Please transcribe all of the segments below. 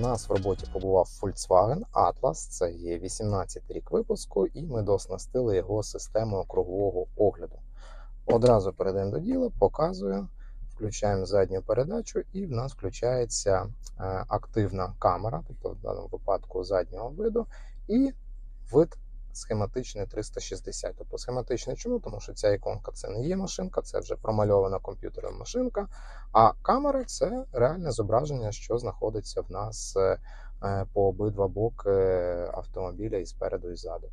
нас в роботі побував Volkswagen Atlas, це є 18 рік випуску, і ми дооснастили його системою кругового огляду. Одразу перейдемо до діла, показую, включаємо задню передачу, і в нас включається е, активна камера, тобто в даному випадку заднього виду, і вид схематичний 360. Тобто схематичний чому? Тому що ця іконка це не є машинка, це вже промальована комп'ютером машинка. А камери це реальне зображення, що знаходиться в нас е, е, по обидва боки автомобіля і спереду, і ззаду.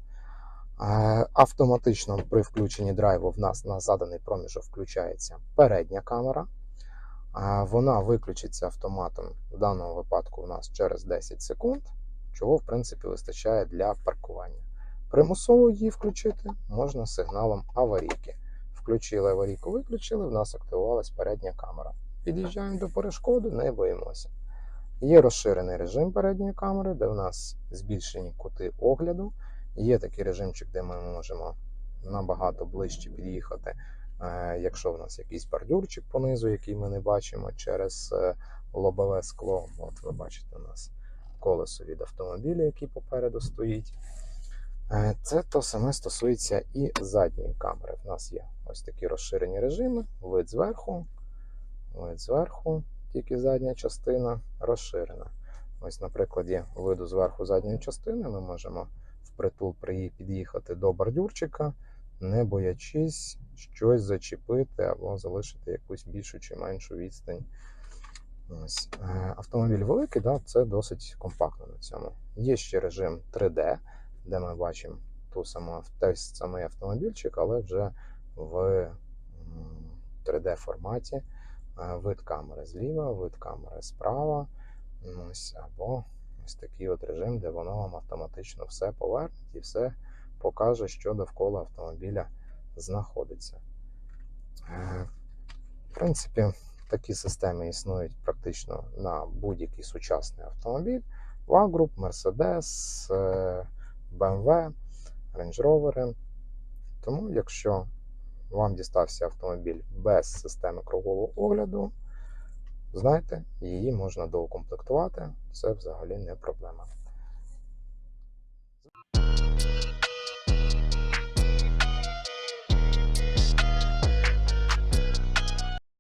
Е, Автоматично при включенні драйву в нас на заданий проміжок включається передня камера. Вона виключиться автоматом в даному випадку у нас через 10 секунд, чого в принципі вистачає для паркування. Примусово її включити можна сигналом аварійки. Включили аварійку, виключили, в нас активувалась передня камера. Під'їжджаємо до перешкоди, не боїмося. Є розширений режим передньої камери, де в нас збільшені кути огляду. Є такий режимчик, де ми можемо набагато ближче під'їхати, е, якщо в нас якийсь бордюрчик понизу, який ми не бачимо через е, лобове скло. От ви бачите, у нас колесо від автомобіля, який попереду стоїть. Е, Це то саме стосується і задньої камери. В нас є ось такі розширені режими, вид зверху, вид зверху, тільки задня частина розширена. Ось на прикладі виду зверху задньої частини ми можемо впритул під'їхати до бордюрчика, не боячись щось зачепити або залишити якусь більшу чи меншу відстань. Ось. Е, Автомобіль великий, да, це досить компактно на цьому. Є ще режим 3D, де ми бачимо ту саму, той самий автомобільчик, але вже в 3D форматі. Е, Вид камери зліва, вид камери справа. Ось, або ось такий от режим, де воно вам автоматично все поверне і все покаже, що довкола автомобіля знаходиться. Е, В принципі, такі системи існують практично на будь-який сучасний автомобіль. Вагруп, Mercedes, BMW, Range Rover. Тому, якщо вам дістався автомобіль без системи кругового огляду, знайте, її можна доукомплектувати. Це взагалі не проблема.